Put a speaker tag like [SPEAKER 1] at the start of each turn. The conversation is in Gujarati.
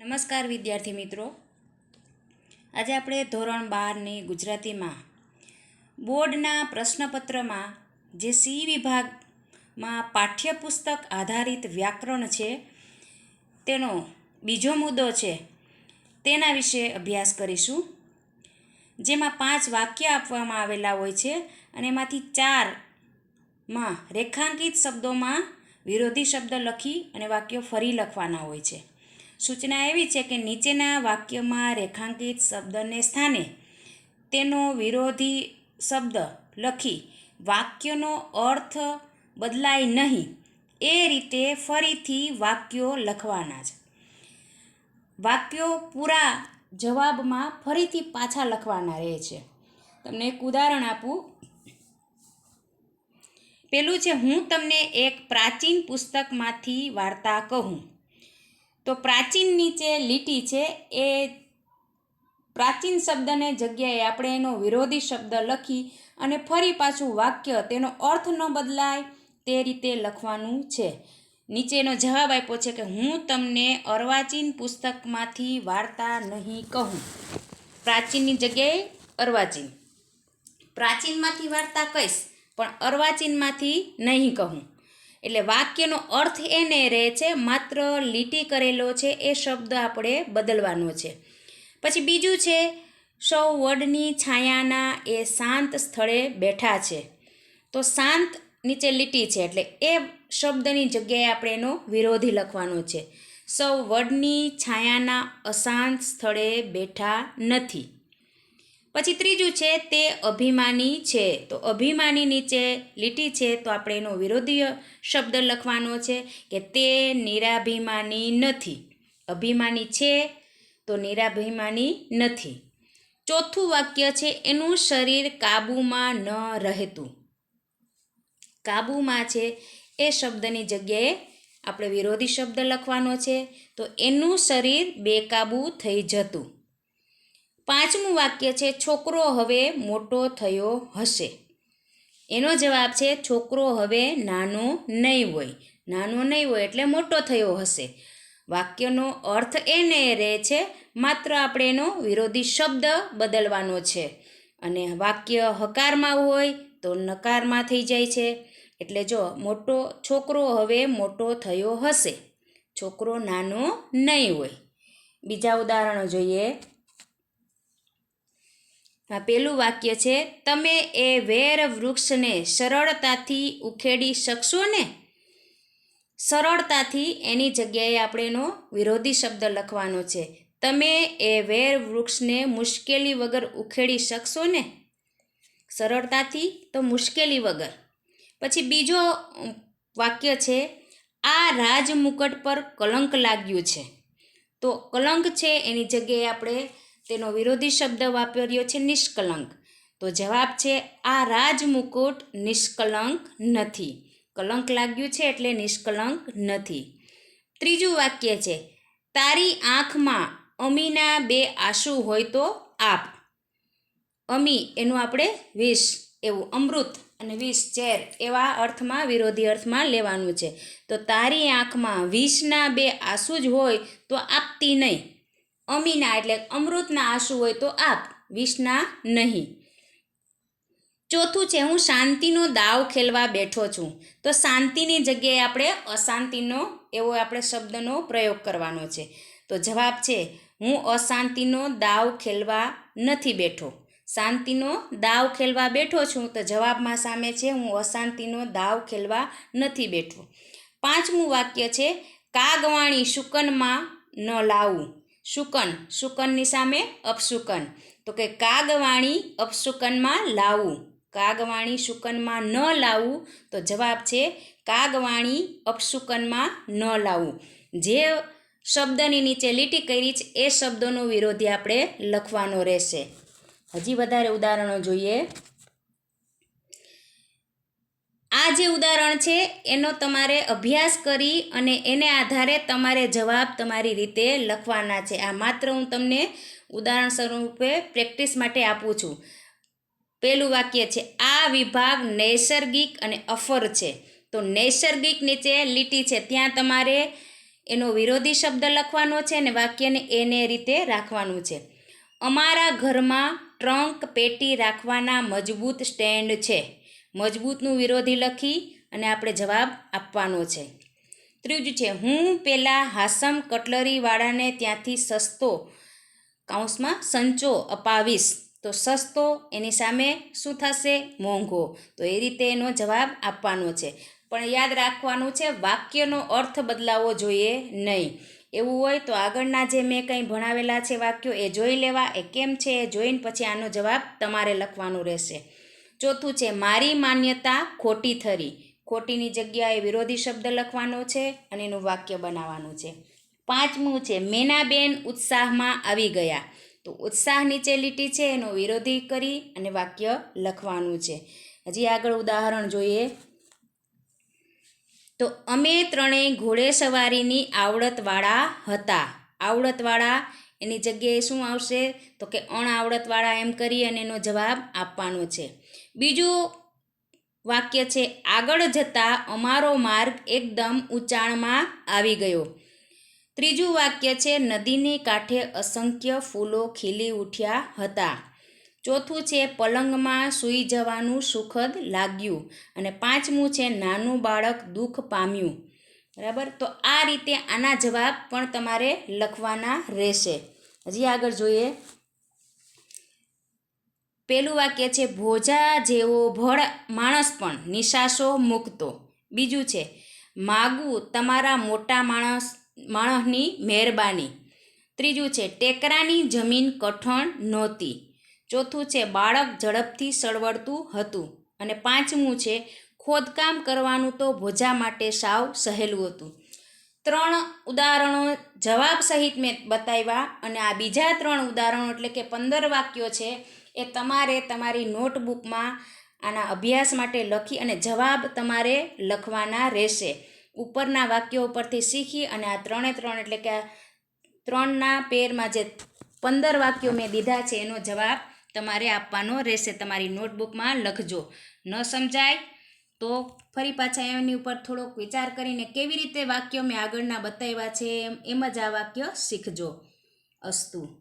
[SPEAKER 1] નમસ્કાર વિદ્યાર્થી મિત્રો. આજે આપણે ધોરણ બારની ગુજરાતીમાં બોર્ડના પ્રશ્નપત્રમાં જે સી વિભાગમાં પાઠ્યપુસ્તક આધારિત વ્યાકરણ છે, તેનો બીજો મુદ્દો છે, તેના વિશે અભ્યાસ કરીશું. જેમાં પાંચ વાક્ય આપવામાં આવેલા હોય છે અને એમાંથી ચારમાં રેખાંકિત શબ્દોમાં વિરોધી શબ્દ લખી અને વાક્યો ફરી લખવાના હોય છે. સૂચના એવી છે કે નીચેના વાક્યમાં રેખાંકિત શબ્દને સ્થાને તેનો વિરોધી શબ્દ લખી વાક્યનો અર્થ બદલાય નહીં. એ રીતે ફરીથી વાક્યો લખવાના છે. વાક્યો પૂરા જવાબમાં ફરીથી પાછા લખવાના રહે છે. તમને એક ઉદાહરણ આપું. પેલું છે, હું તમને એક પ્રાચીન પુસ્તકમાંથી વાર્તા કહું. તો પ્રાચીન નીચે લીટી છે, એ પ્રાચીન શબ્દને જગ્યાએ આપણે એનો વિરોધી શબ્દ લખી અને ફરી પાછું વાક્ય તેનો અર્થ ન બદલાય તે રીતે લખવાનું છે. નીચેનો જવાબ આપ્યો છે કે હું તમને અર્વાચીન પુસ્તકમાંથી વાર્તા નહીં કહું. પ્રાચીનની જગ્યાએ અર્વાચીન. પ્રાચીનમાંથી વાર્તા કહીશ, પણ અર્વાચીનમાંથી નહીં કહું. એટલે વાક્યનો અર્થ એને રહે છે, માત્ર લીટી કરેલો છે, એ શબ્દ આપણે બદલવાનો છે. પછી બીજું છે, સૌ વડની છાયાના એ શાંત સ્થળે બેઠા છે. તો શાંત નીચે લીટી છે, એટલે એ શબ્દની જગ્યાએ આપણે એનો વિરોધી લખવાનો છે. સૌ વડની છાયાના અશાંત સ્થળે બેઠા નથી. પછી ત્રીજું છે તે અભિમાની છે. તો અભિમાની નીચે લીટી છે તો આપણે એનો વિરોધી શબ્દ લખવાનો છે કે તે નિરાભિમાની નથી. અભિમાની છે તો નિરાભિમાની નથી. ચોથું વાક્ય છે એનું શરીર કાબૂમાં ન રહેતું. કાબૂમાં છે એ શબ્દની જગ્યાએ આપણે વિરોધી શબ્દ લખવાનો છે. તો એનું શરીર બેકાબૂ થઈ જતું. પાંચમું વાક્ય છે, છોકરો હવે મોટો થયો હશે. એનો જવાબ છે, છોકરો હવે નાનો નહીં હોય. નાનો નહીં હોય એટલે મોટો થયો હશે. વાક્યનો અર્થ એને રહે છે, માત્ર આપણે એનો વિરોધી શબ્દ બદલવાનો છે. અને વાક્ય હકારમાં હોય તો નકારમાં થઈ જાય છે. એટલે જો મોટો છોકરો હવે મોટો થયો હશે, છોકરો નાનો નહીં હોય. બીજા ઉદાહરણો જોઈએ. પેલું વાક્ય છે, તમે એ વેર વૃક્ષને સરળતાથી ઉખેડી શકશો ને? સરળતાથી એની જગ્યાએ આપણે એનો વિરોધી શબ્દ લખવાનો છે, તમે એ વેર વૃક્ષને મુશ્કેલી વગર ઉખેડી શકશો ને? સરળતાથી તો મુશ્કેલી વગર. પછી બીજો વાક્ય છે, આ રાજમુકટ પર કલંક લાગ્યું છે. તો કલંક છે, એની જગ્યાએ આપણે તેનો વિરોધી શબ્દ વાપર્યો છે નિષ્કલંક. તો જવાબ છે, આ રાજમુકુટ નિષ્કલંક નથી. કલંક લાગ્યું છે એટલે નિષ્કલંક નથી. ત્રીજું વાક્ય છે, તારી આંખમાં અમીના બે આંસુ હોય તો આપ. અમી એનું આપણે વિષ એવું, અમૃત અને વિષ ઝેર એવા અર્થમાં, વિરોધી અર્થમાં લેવાનું છે. તો તારી આંખમાં વિષના બે આંસુ જ હોય તો આપતી નહીં. અમીના એટલે અમૃતના આંસુ હોય તો આપ વિષના નહીં. ચોથું છે, હું શાંતિનો દાવ ખેલવા બેઠો છું. તો શાંતિની જગ્યાએ આપણે અશાંતિનો, એવો આપણે શબ્દનો પ્રયોગ કરવાનો છે. તો જવાબ છે, હું અશાંતિનો દાવ ખેલવા નથી બેઠો. શાંતિનો દાવ ખેલવા બેઠો છું તો જવાબમાં સામે છે, હું અશાંતિનો દાવ ખેલવા નથી બેઠો. પાંચમું વાક્ય છે, કાગવાણી શુકનમાં ન લાવવું શુકન. શુકનની સામે અપશુકન. તો કે કાગવાણી અપશુકનમાં લાવવું કાગવાણી શુકનમાં ન લાવવું તો જવાબ છે કાગવાણી અપશુકનમાં ન લાવવું જે શબ્દની નીચે લીટી કરી છે, એ શબ્દોનો વિરોધી આપણે લખવાનો રહેશે. હજી વધારે ઉદાહરણો જોઈએ. આ જે ઉદાહરણ છે, એનો તમારે અભ્યાસ કરી અને એને આધારે તમારે જવાબ તમારી રીતે લખવાના છે. આ માત્ર હું તમને ઉદાહરણ સ્વરૂપે પ્રેક્ટિસ માટે આપું છું. પહેલું વાક્ય છે, આ વિભાગ નૈસર્ગિક અને અફર છે. તો નૈસર્ગિક નીચે લીટી છે, ત્યાં તમારે એનો વિરોધી શબ્દ લખવાનો છે અને વાક્યને એને રીતે રાખવાનું છે. અમારા ઘરમાં ટ્રંક પેટી રાખવાના મજબૂત સ્ટેન્ડ છે. મજબૂતનું વિરોધી લખી અને આપણે જવાબ આપવાનો છે. ત્રીજું છે, હું પેલા હાસમ કટલરીવાળાને ત્યાંથી સસ્તો કાઉન્સમાં સંચો અપાવીશ. તો સસ્તો એની સામે શું થશે? મોંઘો. તો એ રીતે એનો જવાબ આપવાનો છે. પણ યાદ રાખવાનું છે, વાક્યનો અર્થ બદલાવવો જોઈએ નહીં. એવું હોય તો આગળના જે મેં કંઈ ભણાવેલા છે વાક્યો એ જોઈ લેવા. એ કેમ છે એ જોઈને પછી આનો જવાબ તમારે લખવાનો રહેશે. ચોથું છે, મારી માન્યતા ખોટી થરી. ખોટીની જગ્યાએ વિરોધી શબ્દ લખવાનો છે અને એનું વાક્ય બનાવવાનું છે. પાંચમું છે, મેનાબેન ઉત્સાહમાં આવી ગયા. તો ઉત્સાહ નીચે લીટી છે, એનો વિરોધી કરી અને વાક્ય લખવાનું છે. હજી આગળ ઉદાહરણ જોઈએ. તો, અમે ત્રણેય ઘોડેસવારીની આવડતવાળા હતા. આવડતવાળા એની જગ્યાએ શું આવશે? તો કે અણઆવડતવાળા એમ કરી અને એનો જવાબ આપવાનો છે. બીજું વાક્ય છે, આગળ જતાં અમારો માર્ગ એકદમ ઊંચાણમાં આવી ગયો. ત્રીજું વાક્ય છે, નદીની કાંઠે અસંખ્ય ફૂલો ખીલી ઉઠ્યા હતા. ચોથું છે, પલંગમાં સૂઈ જવાનું સુખદ લાગ્યું. અને પાંચમું છે, નાનું બાળક દુઃખ પામ્યું. બરાબર? તો આ રીતે આના જવાબ પણ તમારે લખવાના રહેશે. હજી આગળ જોઈએ. પેલું વાક્ય છે, ભોજા જેવો ભળ માણસ પણ નિશાસો મૂકતો. બીજું છે, માગું તમારા મોટા માણસ, માણસની મહેરબાની. ત્રીજું છે, ટેકરાની જમીન કઠણ નહોતી. ચોથું છે, બાળક ઝડપથી સળવડતું હતું. અને પાંચમું છે, ખોદકામ કરવાનું તો ભોજા માટે સાવ સહેલું હતું. ત્રણ ઉદાહરણો જવાબ સહિત મેં બતાવ્યા અને આ બીજા ત્રણ ઉદાહરણો એટલે કે પંદર વાક્યો છે એ તમારે તમારી નોટબુકમાં આના અભ્યાસ માટે લખી અને જવાબ તમારે લખવાના રહેશે. ઉપરના વાક્યો ઉપરથી શીખી અને આ ત્રણે ત્રણ એટલે કે ત્રણના પેરમાં જે પંદર વાક્યો મેં દીધા છે એનો જવાબ તમારે આપવાનો રહેશે. તમારી નોટબુકમાં લખજો. ન સમજાય તો ફરી પાછા એની ઉપર થોડોક વિચાર કરીને કેવી રીતે વાક્યો મેં આગળના બતાવ્યા છે એમ જ આ વાક્ય શીખજો. અસ્તુ.